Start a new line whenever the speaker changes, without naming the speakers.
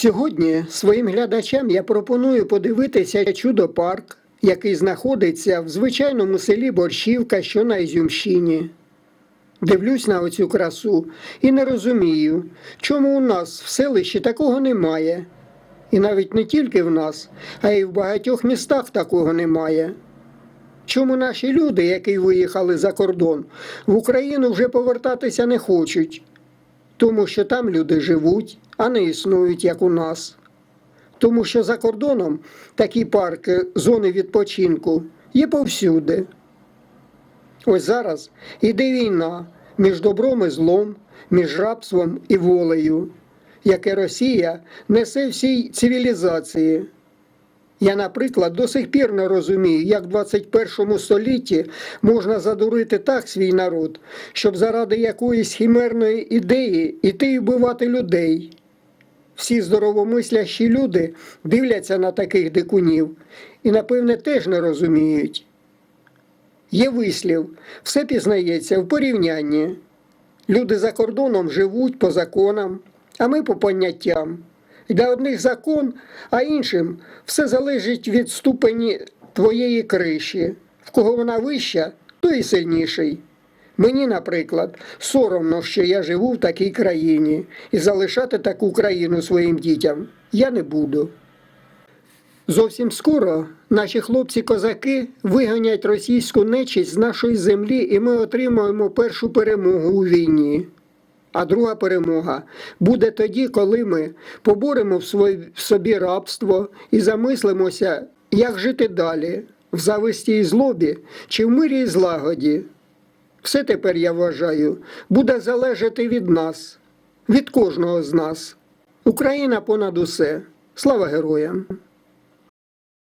Сьогодні своїм глядачам я пропоную подивитися чудо-парк, який знаходиться в звичайному селі Борщівка, що на Ізюмщині. Дивлюсь на оцю красу і не розумію, чому у нас в селищі такого немає. І навіть не тільки в нас, а й в багатьох містах такого немає. Чому наші люди, які виїхали за кордон, в Україну вже повертатися не хочуть? Тому що там люди живуть, а не існують, як у нас. Тому що за кордоном такі парки, зони відпочинку є повсюди. Ось зараз іде війна між добром і злом, між рабством і волею, яке Росія несе всій цивілізації. Я, наприклад, до сих пір не розумію, як в 21 столітті можна задурити так свій народ, щоб заради якоїсь хімерної ідеї іти і вбивати людей. Всі здоровомислящі люди дивляться на таких дикунів і, напевне, теж не розуміють. Є вислів, все пізнається в порівнянні. Люди за кордоном живуть по законам, а ми по поняттям. Для одних закон, а іншим все залежить від ступені твоєї криші. В кого вона вища, той і сильніший. Мені, наприклад, соромно, що я живу в такій країні, і залишати таку країну своїм дітям я не буду. Зовсім скоро наші хлопці-козаки виганять російську нечисть з нашої землі, і ми отримаємо першу перемогу у війні. А друга перемога буде тоді, коли ми поборемо в собі рабство і замислимося, як жити далі, в зависті і злобі чи в мирі і злагоді. Все тепер, я вважаю, буде залежати від нас, від кожного з нас. Україна понад усе. Слава героям!